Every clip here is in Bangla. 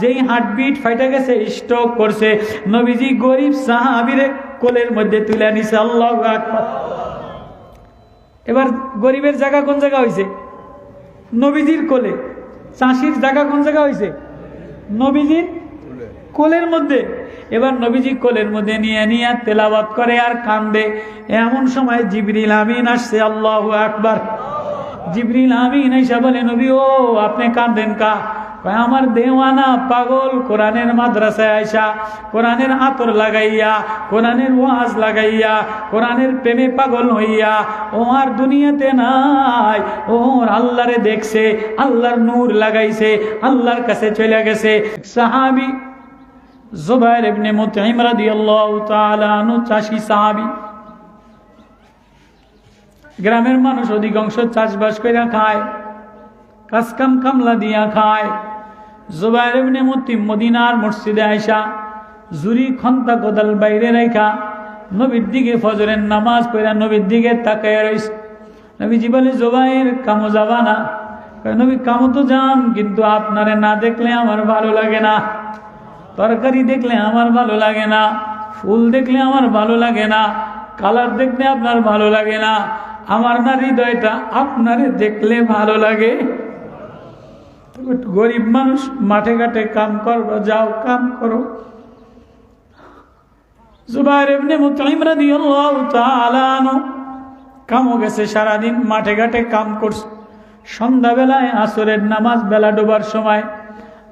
যেই হার্টবিট ফাইটা গেছে স্ট্রোক করছে। নবীজি গরিব সাহাবিরে কোলের মধ্যে তুলে নিছে আল্লাহ এবার গরিবের জায়গা কোন জায়গা হয়েছে নবীজির কোলে। চাষির জায়গা কোন জায়গা হয়েছে নবীজির কোলের মধ্যে। এবার নবীজি কোলের মধ্যে নিয়ে নিয়ে তেলাবাত করে আর কান্দে। এমন সময় জিবরিল আমিন আসছে আল্লাহ আকবার। জিবরিল আমিন এসে বলে নবী ও আপনি কান্দেন কা? আমার দেওয়ানা পাগল কোরআনের মাদ্রাসায় আইসা, কোরআনের আতর লাগাইয়া, কোরআনের ওয়াজ লাগাইয়া, কোরআনের প্রেমে পাগল হইয়া, ও আর দুনিয়াতে নাই ওর আল্লাহরে দেখছে, আল্লাহর নূর লাগাইছে, আল্লাহর কাছে চলে গেছে। সাহাবি, জুবাইর ইবনে মুতঈম রাদিয়াল্লাহু তাআলা আনহু, চাষী সাহাবি। গ্রামের মানুষ অধিকাংশ চাষবাস করে খায় কাজকাম কামলা দিয়া খায়। জুবাইর ইবনে মুতিম মদিনার মসজিদে আয়সা জুরি খন্তা কোদাল বাইরে রেখা নবীর দিকে ফজরের নামাজ পড়া নবীর দিকে তাকায় রইছে নবীজি বলে, জুবাইর, কামো যাবা না। নবী, কামো তো যাম কিন্তু আপনারে না দেখলে আমার ভালো লাগে না। তরকারি দেখলে আমার ভালো লাগে না। ফুল দেখলে আমার ভালো লাগে না। কালার দেখলে আপনার ভালো লাগে না। আমার না হৃদয়টা আপনারে দেখলে ভালো লাগে। গরিব মানুষ, মাঠে ঘাটে কাম করব যাও, কাম করো। জুবাইর ইবনে মুতাইম রাদিয়াল্লাহু তাআলা আনহু কামও গেছে সারাদিন, মাঠে ঘাটে কাম করছে। সন্ধ্যাবেলায় আসরের নামাজ বেলা ডোবার সময়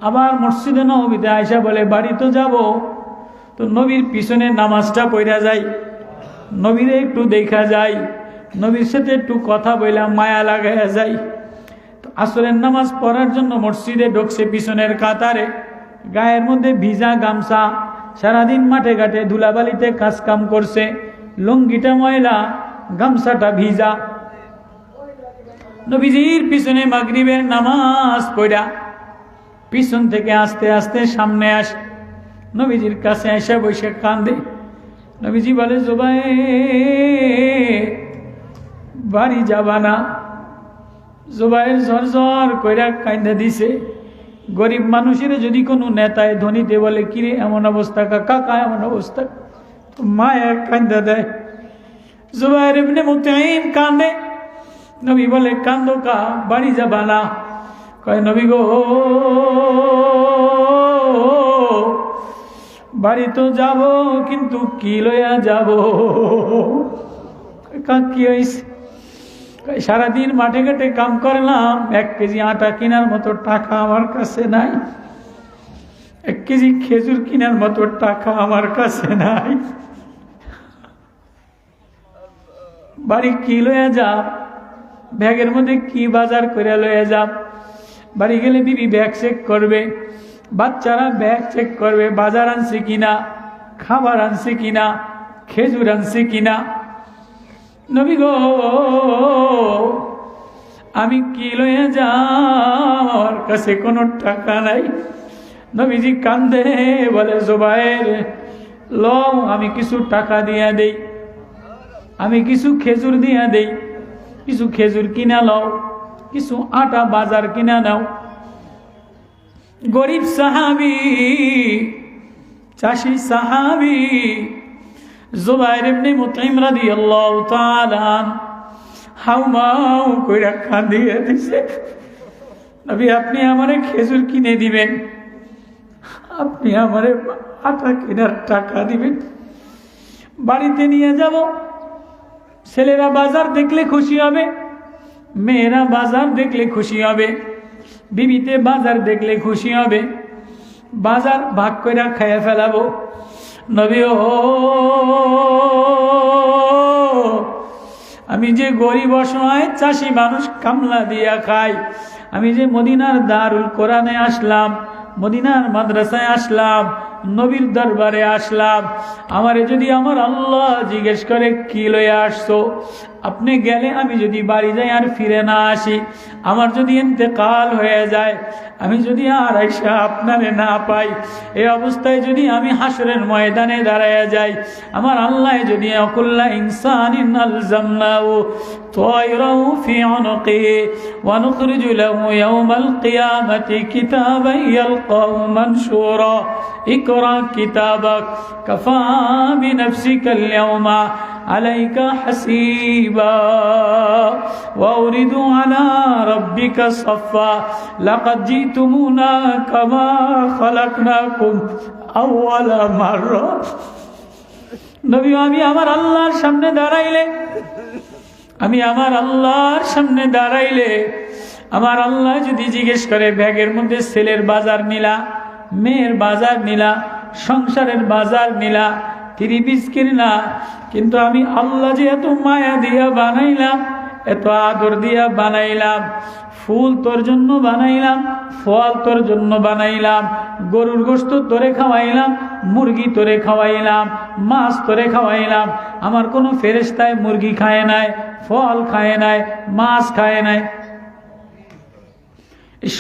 আবার মসজিদে নবীতে আয়সা বলে, বাড়ি তো যাব। তো নবীর পিছনে নামাজটা পড়া যায়। নবীরে একটু দেখা যায়, নবীর সাথে একটু কথা বললাম মায়া লাগাইয়া তো আসরের নামাজ পড়ার জন্য মসজিদে ঢুকছে পিছনের কাতারে। গায়ের মধ্যে ভিজা গামছা, সারাদিন মাঠে ঘাটে ধুলাবালিতে কাজ কাম করছে। লুঙ্গিটা ময়লা, গামছাটা ভিজা। নবীজির পিছনে মাগরিবের নামাজ পড়া। পিছন থেকে আস্তে আস্তে সামনে আসে। নবীজির কাছে এসে বসে কান্দে নবীজি বলে জোবাই বাড়ি যাবা না। জোবাইয়ের ঝরঝর কইরা কান্দা দিছে, গরিব মানুষের যদি কোনো নেতায় ধনীতে বলে, কিরে, এমন অবস্থা, কাকা এমন অবস্থা? তো কান্দা দেয়। জুবাইর ইবনে মুতাইম কান্দে। নবী বলে, কান্দো কা, বাড়ি যাবা না। কয়, নবী গো, বাড়ি তো যাব, কিন্তু কি লইয়া যাব? কা কি হয়েছে সারাদিন মাঠে ঘাটে কাম করলাম, এক কেজি আটা কেনার মতো টাকা আমার কাছে নাই। এক কেজি খেজুর কেনার মতো টাকা আমার কাছে নাই। বাড়ি কি লইয়া যাব ব্যাগের মধ্যে কি বাজার করে লইয়া যাব বাড়ি গেলে বিবি ব্যাগ চেক করবে। বাচ্চারা ব্যাগ চেক করবে, বাজার আনছে কিনা, খাবার আনছে কিনা, খেজুর আনছে কিনা। নবী গো, আমি কি লইয়া যাব আমার কাছে কোনো টাকা নাই? নবীজি কান্দে, বলে, জোবাইর ল আমি কিছু টাকা দিয়া দেই। আমি কিছু খেজুর দিয়া দেই। কিছু খেজুর কিনা লও। কিছু আটা বাজার কিনা নাও। গরিব সাহাবি, চাষি সাহাবি কইরা দিছে। আপনি আমারে খেজুর কিনে দিবেন। আপনি আমারে আটা কেনার টাকা দিবেন। বাড়িতে নিয়ে যাব। ছেলেরা বাজার দেখলে খুশি হবে। মেয়েরা বাজার দেখলে খুশি হবে। বিবিতে বাজার দেখলে খুশি হবে। বাজার ভাগ করে খাইয়া ফেলাবো। নবী আমি যে গরিব অসহায় চাষি মানুষ কামলা দিয়া খাই, আমি যে মদিনার দারুল কোরআনে আসলাম, মদিনার মাদ্রাসায় আসলাম নবীর দরবারে আসলাম আমারে যদি আমার আল্লাহ জিজ্ঞেস করে কি লয়ে আসছো আপনি গেলে আমি যদি বাড়ি যাই আর ফিরে না আসি আমার যদি এতেকাল হয়ে যায় আমি যদি আর আইসা আপনারে না পাই এই অবস্থায় যদি আমি হাসরের ময়দানে দাঁড়ায় যাই আমার আল্লাহ যদি অকুল্লা ইনসান আলজামনাউ طائره في عنقه ونخرج له يوم القيامة كتابا يلقاه منشورا اقرأ كتابك كفى بنفسك اليوم عليك حسيبا وأورد على ربك صفا لقد جئتمونا كما خلقناكم أول مرة নবী আমি আমার আল্লাহর সামনে দাঁড়াইলে আমি আমার আল্লাহর সামনে দাঁড়াইলে আমার আল্লাহ যদি জিজ্ঞেস করে ব্যাগের মধ্যে ছেলের বাজার নিলা মেয়ের বাজার নিলা, সংসারের বাজার নিলা তিরি পিস কিনলা কিন্তু আমি আল্লাহ যে এত মায়া দিয়া বানাইলাম, এত আদর দিয়া বানাইলাম, ফুল তোর জন্য বানাইলাম, ফল তোর জন্য বানাইলাম, গরুর গোস্ত তোরে খাওয়াইলাম, মুরগি তোরে খাওয়াইলাম, মাছ তোরে খাওয়াইলাম, আমার কোনো ফেরেস্তায় মুরগি খায় নাই, ফল খায় নাই, মাছ খায় নাই।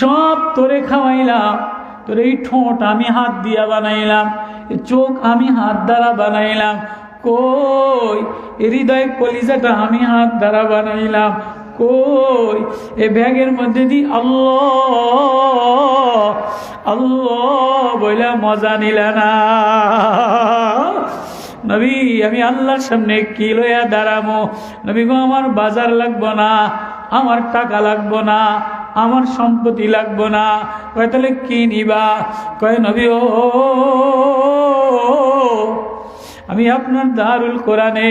সব তোরে খাওয়াইলাম। তোর এই ঠোঁট আমি হাত দিয়া বানাইলাম চোখ আমি হাত দ্বারা বানাইলাম, কই হৃদয় কলিজাটা আমি হাত দ্বারা বানাইলাম, কই, এ ব্যাগের মধ্যে দি আল্লাহ আল্লাহ বইলা মজা নিল না। নবী, আমি আল্লাহর সামনে কি লইয়া দাঁড়ামো? নবী গো, আমার বাজার লাগবো না, আমার টাকা লাগবো না আমার সম্পত্তি লাগবো না। কয়, তাহলে কি নিবা? কয়, নবী, ও আমি আপনার দারুল কোরআনে,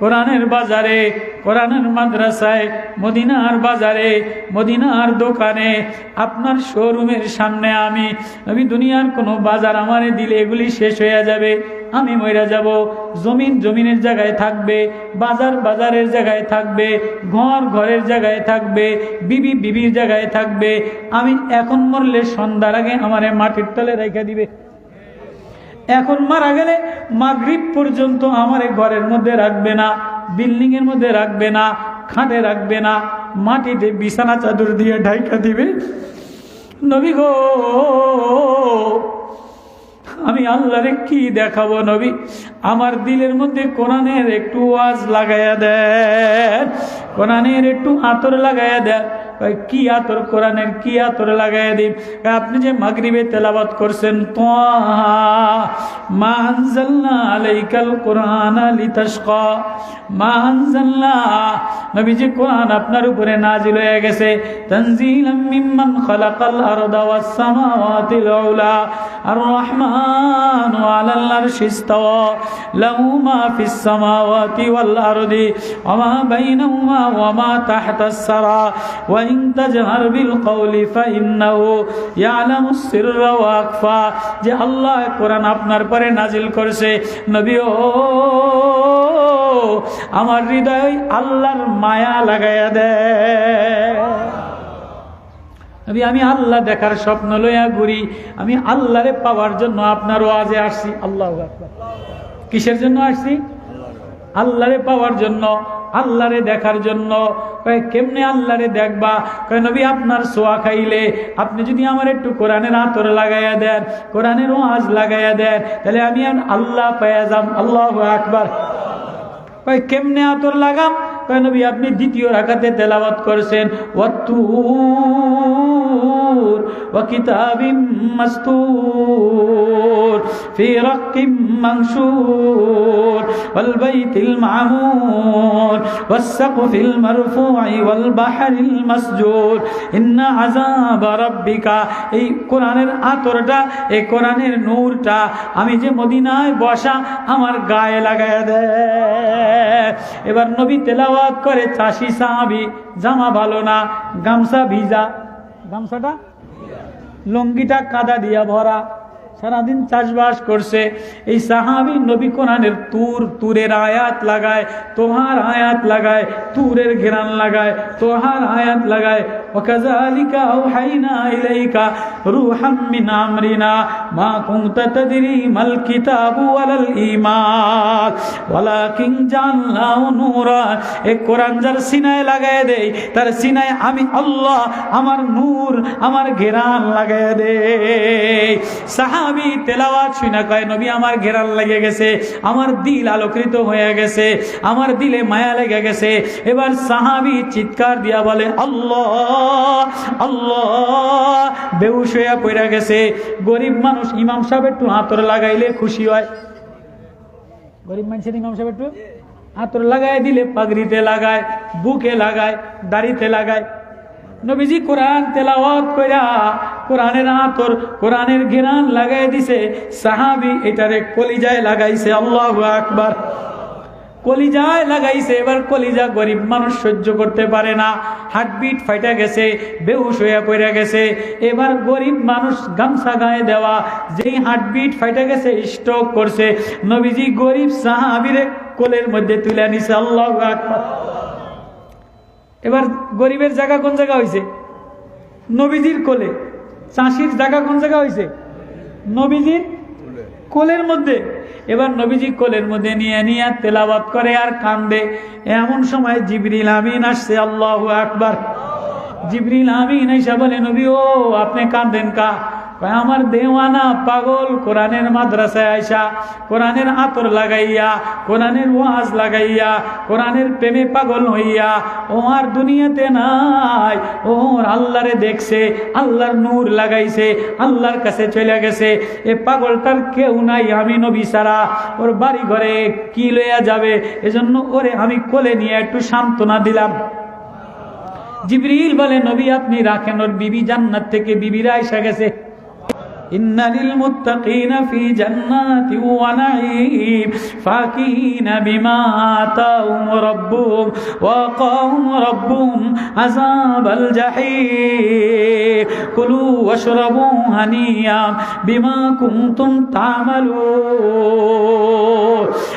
কোরআনের বাজারে, কোরআনের মাদ্রাসায়, মদিনার বাজারে, মদিনার দোকানে, আপনার শোরুমের সামনে আমি আমি দুনিয়ার কোনো বাজার আমারে দিলে এগুলি শেষ হয়ে যাবে। আমি মইরা যাব। জমিন জমিনের জায়গায় থাকবে, বাজার বাজারের জায়গায় থাকবে, ঘর ঘরের জায়গায় থাকবে, বিবি বিবির জায়গায় থাকবে। আমি এখন মরলে সন্ধ্যার আগে আমারে মাটির তলে রেখে দিবে। এখন মারা গেলে মাগরিব পর্যন্ত আমার ঘরের মধ্যে রাখবে না বিল্ডিং এর মধ্যে রাখবে না, খাটে রাখবে না, মাটিতে বিছানা চাদর দিয়ে ঢাইকা দিবে। নবী গো! আমি আল্লাহরে কি দেখাবো নবী? আমার দিলের মধ্যে কোরআনের একটু ওয়াজ লাগাইয়া দেন। কোরআনের একটু আতর লাগাইয়া দেন। কি আতর কোরআনের কি আতর লাগাইয়া দিন আপনি যে মাগরিবে তেলাবাত করছেন আলাইকাল কোরআন লিতাশকা। মা আনজালনা নবী যে কোরআন আপনার উপরে নাজিল হয়ে গেছে। মিম্মান খালাকাল আরদা ওয়াস সামাওয়াতিল উলা। আর রহমান আলাল আরশি ইস্তাওয়া। লাহু মা ফিস সামাওয়াতি ওয়াল আরদি। ওয়া মা বাইনাহুমা ওয়া মা তাহতাস সারা। ওয়া যে আল্লাহ কোরআন আপনার পরে নাজিল করেছে। নবী ও, আমার হৃদয় আল্লাহর মায়া লাগাইয়া দেয় আমি আল্লাহ দেখার স্বপ্ন লইয়া ঘুরি। আমি আল্লাহরে পাওয়ার জন্য আপনার ওয়াজে আসছি। আল্লাহ কিসের জন্য আসছি? আল্লাহরে পাওয়ার জন্য। আল্লাহরে দেখার জন্য। কেমনে আল্লাহরে দেখবা? কয়, নবী আপনার সোয়া খাইলে আপনি যদি আমার একটু কোরআনের আতর লাগাইয়া দেন, কোরআনের ওয়াজ লাগাইয়া দেন, তাহলে আমি আল্লাহ পাইয়া যাম। আল্লাহ আকবার। কয়, কেমনে আতর লাগাম? কয়, নবী আপনি দ্বিতীয় রাখাতে তেলাবাত করেছেন। ওয়াত্তুর وكتاب مستور في رق منشور والبيت المعمور والسقف المرفوع والبحر المسجور إن عذاب ربك এই কোরআনের আতরটা এই কোরআনের নূরটা আমি যে মদিনায় বসা আমার গায়ে লাগায় দেয় এবার নবী তেলাওয়াত করে চাষি সাহাবি জামা ভালো না গামছা ভিজা গামছাটা লঙ্গিটা কাদা দিয়া ভরা। সারাদিন চাষবাস করছে। এই সাহাবি নবী কোরআনের তুর, তুরের আয়াত লাগায়, তোহার আয়াত লাগায়, তুরের ঘেরান লাগায়, তোহার আয়াত লাগায়। আওহাইনা ইলাইকা রুহাম মিন আমরিনা, মা কুনতা তাদরি মাল কিতাবু ওয়ালাল ঈমান। ওয়ালাকিন জানলাহু নূরা। এই কোরআন যার সিনায় লাগায় দেই তার সিনায় আমি আল্লাহ, আমার নূর, আমার ঘেরান লাগায় দে সাহাবি তেলাওয়াত শুনা কয় নবী, আমার ঘেরান লেগে গেছে, আমার দিল আলোকৃত হয়ে গেছে, আমার দিলে মায়া লেগে গেছে। এবার সাহাবি চিৎকার দিয়া বলে, আল্লাহ আল্লাহ বেউস হইয়া পড়ে গেছে। গরিব মানুষ ইমাম সাহেব একটু হাতর লাগাইলে খুশি হয়। গরিব মানুষের ইমাম সাহেব একটু হাতর লাগায় দিলে পাগড়িতে লাগায়, বুকে লাগায়, দাড়িতে লাগায়। নবীজি কোরআন তেলাওয়াত কইরা কোরআনের আতর কোরআনের ঘেরান লাগাই দিছে। সাহাবি এটারে কলিজায় লাগাইছে, আল্লাহ আকবার। কলিজায় লাগাইছে, এবার কলিজা গরিব মানুষ সহ্য করতে পারে না। হার্টবিট ফাইটা গেছে, বেহুশ হয়ে পড়ে গেছে। এবার গরিব মানুষ গামছা গায়ে দেওয়া, যেই হার্টবিট ফাইটা গেছে স্ট্রোক করছে। নবীজি গরিব সাহাবিরে কোলের মধ্যে তুলে নিছে, আল্লাহ এবার গরিবের জায়গা কোন জায়গা হয়েছে নবীজির কোলে। চাষির জায়গা কোন জায়গা হয়েছে নবীজির কোলের মধ্যে। এবার নবীজি কোলের মধ্যে নিয়ে নিয়ে তেলাবাত করে আর কান্দে। এমন সময় জিবরিল আমিন আসছে আল্লাহ আকবার। জিবরিল আমিন এসে বলে নবী ও আপনি কান্দেন কা? আমার দেওয়ানা পাগল কোরআনের মাদ্রাসায় আইসা, কোরআনের আতর লাগাইয়া, কোরআনের ওয়াজ লাগাইয়া, কোরআনের প্রেমে পাগল হইয়া, ও আর দুনিয়াতে নাই ওর আল্লাহরে দেখছে, আল্লাহর নূর লাগাইছে, আল্লাহর কাছে চলে গেছে, এ পাগলটার কেউ নাই আমি নবী সারা ওর বাড়ি ঘরে কি লইয়া যাবে, এজন্য ওরে আমি কোলে নিয়ে একটু সান্ত্বনা দিলাম। জিবরিল বলে, নবী, আপনি রাখেন, ওর বিবি জান্নাত থেকে বিবিরা এসে গেছে। إن للمتقين في جنات ونعيم فاكهين بما آتاهم ربهم وقاهم ربهم عذاب الجحيم. كلوا واشربوا هنيئا بما كنتم تعملون.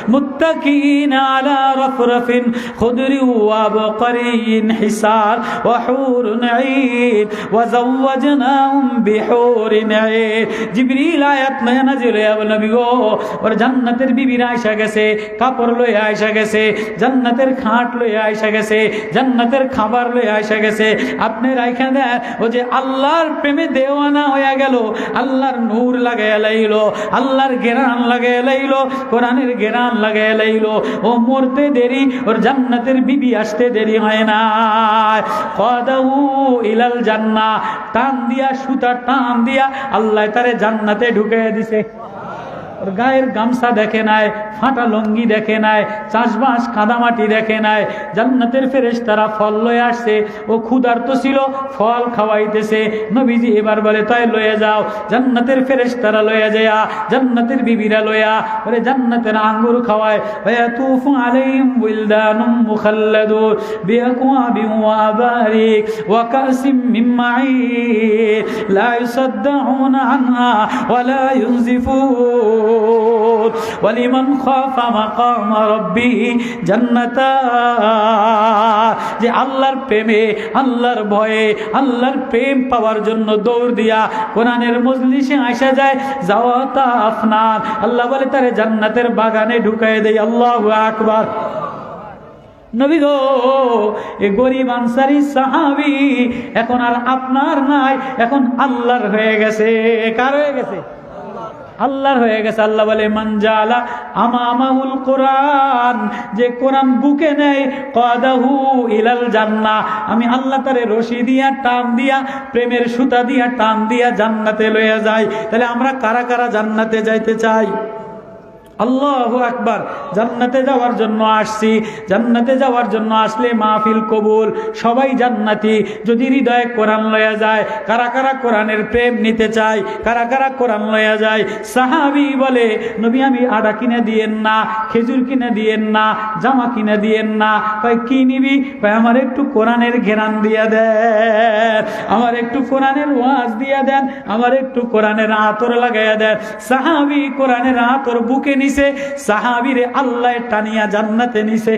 متكئين على رفرف خضر وأبقري حسان وحور عين وزوجناهم بحور عين জিবরিল আয়াত নয়া নাজিল হইয়া নবী গো। ওর জান্নাতের বিবিরা আইসা গেছে, কাপড় লইয়া আইসা গেছে, জান্নাতের খাট লইয়া আইসা গেছে, জান্নাতের খাবার লইয়া আইসা গেছে। আপনি রাইখা দেন, ও যে আল্লাহর প্রেমে দেওয়ানা হইয়া গেল, আল্লাহর নূর লাগাইয়া লাইলো, আল্লাহর গেরান লাগাইয়া লাইলো, কোরআনের গেরান লাগাইয়া লাইলো। ও মরতে দেরি, ওর জান্নাতের বিবি আসতে দেরি হয় না। কদাউ ইলাল জান্না টান দিয়া সুতা টান দিয়া আল্লাহ তারে জান্নাতে ঢুকে দিছে। গায়ের গামছা দেখে নাই, ফাটা লঙ্গি দেখে নাই, চাষবাস কাদামাটি দেখে নাই। জান্নাতের ফেরেস তারা ফল লয়ে আসছে, ও ক্ষুধার তো ছিল, ফল খাওয়াইতেছে। নবীজি এবার বলে, তাই লয়ে যাও, জান্নাতের ফেরেস তারা লয়ে যায়া, জান্নাতের বিবিরা লয়া, ওরে জান্নাতের আঙ্গুর খাওয়ায়। ভাইয়া তুফু আলিম বুলদানুম মুখাল্লাদুর বিআকওয়াবি ওয়া বারিক ওয়া কাসিম মিন মাইন লা ইউসাদ্দাউনা ওয়ালিমান খাফা মাকাম রব্বিহি জান্নাতা। যে আল্লাহর প্রেমে, আল্লাহর ভয়ে, আল্লাহর প্রেম পাওয়ার জন্য দৌড় দিয়া কোরআনের মজলিসে আসা যায়। যাওয়া তা আফনার আল্লাহ বলে, তারে জান্নাতের বাগানে ঢুকাই দেয় আল্লাহ আকবার। নবী গো, এ গরিব আনসারি সাহাবি, এখন আর আপনার নাই, এখন আল্লাহর হয়ে গেছে। কার হয়ে গেছে? আল্লাহর হয়ে গেছে। আল্লাহ বলে মঞ্জালা আমামাহুল কোরআন, যে কোরআন বুকে নেয়, কদাহু ইলাল জান্না আমি আল্লাহ তারে রশি দিয়া, টান দিয়া, প্রেমের সুতা দিয়া, টান দিয়া জান্নাতে লইয়া যাই। তাহলে আমরা কারা কারা জান্নাতে যাইতে চাই? আল্লাহ আকবার, জান্নাতে যাওয়ার জন্য আসছি। জান্নাতে যাওয়ার জন্য আসলে মাহফিল কবুল। সবাই জান্নাতি, যদি হৃদয়ে কোরআন লয়া যায়, কারা কারা কোরআনের প্রেম নিতে চায়, কারা কারা কোরআন লয়া যায়। সাহাবি বলে, নবী, আমি আডা কিনে দিয়েন না, খেজুর কিনে দিয়েন না, জামা কিনে দিয়েন না। কয়, কি নিবি? কয়, আমার একটু কোরআনের ঘেরান দিয়া দেন, আমার একটু কোরআনের ওয়াজ দিয়া দেন, আমার একটু কোরআনের আতর লাগাইয়া দেন। সাহাবি কোরআনের আতর বুকে নিছে সাহাবিরে আল্লাহ টানিয়া জান্নাতে নিছে।